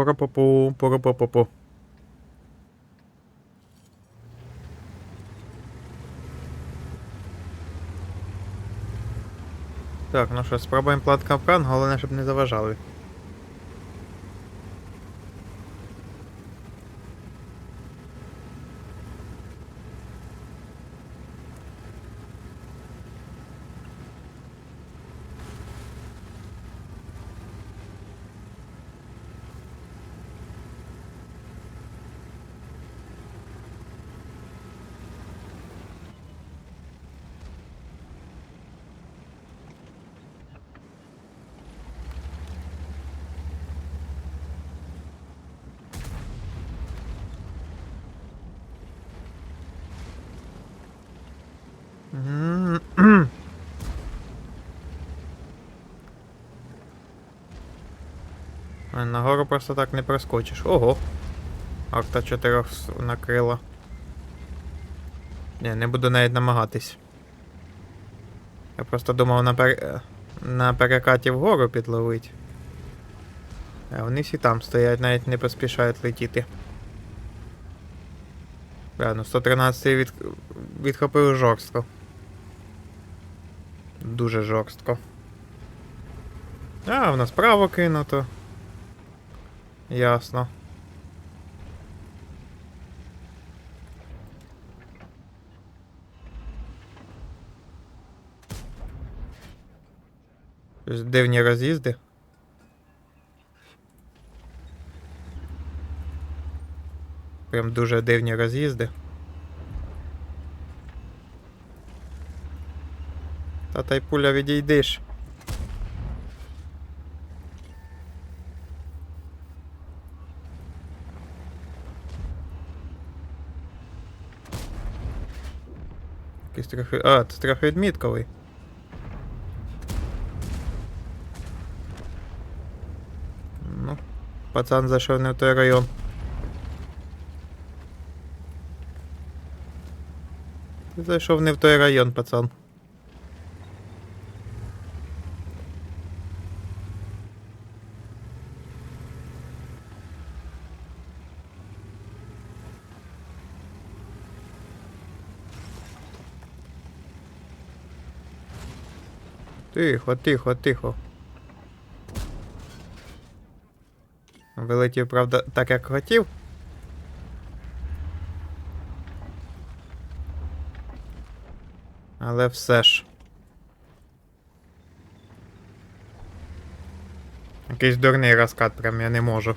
Поропопу, поропопопу. Так, ну що, спробуємо плат капкан, головне, щоб не заважали. Нагору просто так не проскочиш. Ого. Арта 4 накрила. Ні, не буду навіть намагатись. Я просто думав на, пер... на перекаті вгору підловить. А вони всі там стоять, навіть не поспішають летіти. Ну 113 від... відхопив жорстко. Дуже жорстко. А, в нас право кинуто. Ясно. Дивні роз'їзди. Прям дуже дивні роз'їзди. Та та й пуля відійдиш. Якийсь трохи. А, це трохи відмітковий. Ну, пацан зайшов не в той район. Ти зайшов не в той район, пацан. Тихо, тихо, тихо. Вилетів, правда, так як хотів. Але все ж. Якийсь дурний розкат, прям я не можу.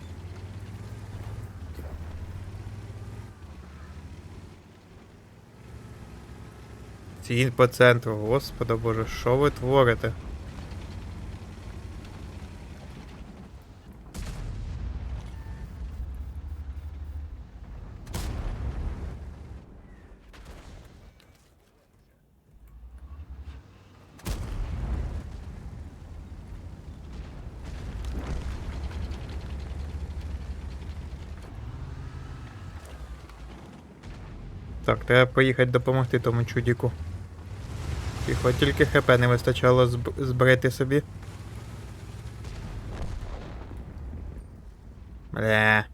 Цінь по центру, господи боже, що ви творите? Так, треба поїхати допомогти тому чудіку. Тихо, тільки ХП не вистачало зб... збрити собі. Бля.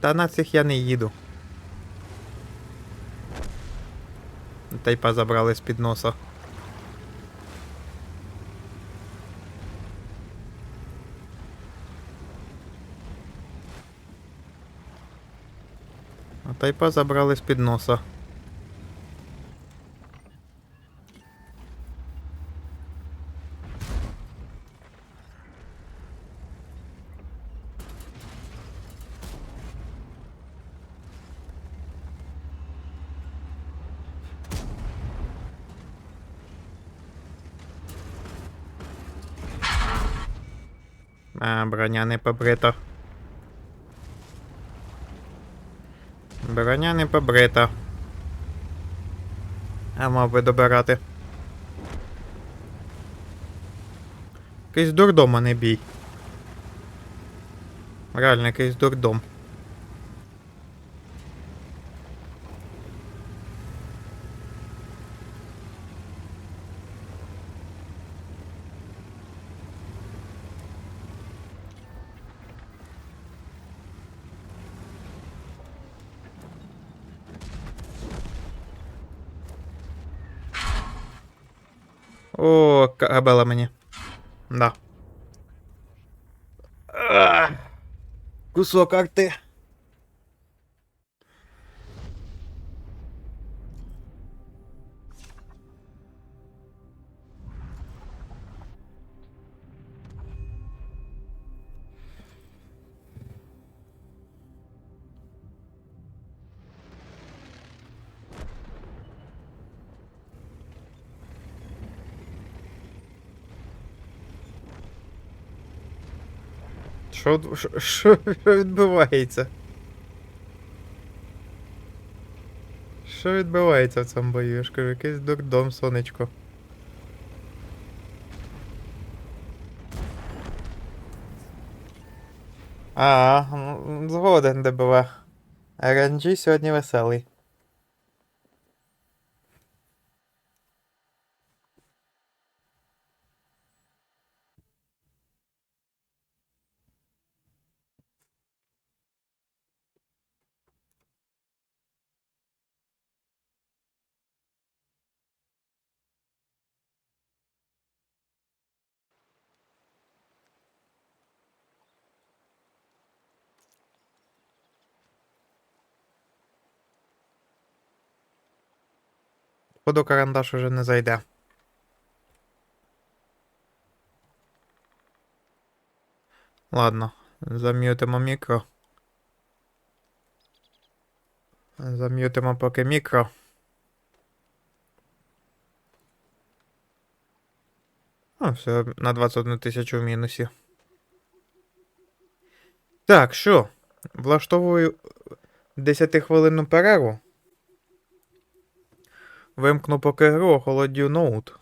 Та на цих я не їду. Тайпа забрали з-під носа. А тайпа забрали з-під носа. А, броня не побрита. Броня не побрита. А мав би добирати. Якийсь дурдом, а не бій. Реально, якийсь дурдом. О, кабела мені. Да. Кусок арти. Що, що, відбувається? Що відбувається в цьому бою? Я ж кажу, якийсь дурдом, сонечко. А, ну, згоден ДБВ. RNG сьогодні веселий. Походу карандаш уже не зайде. Ладно, зам'ютимо мікро. Зам'ютимо поки мікро. А, все, на 21 тисячу в мінусі. Так, що? Влаштовую 10 хвилинну перерву. Вимкну поки гру, охолодю ноут.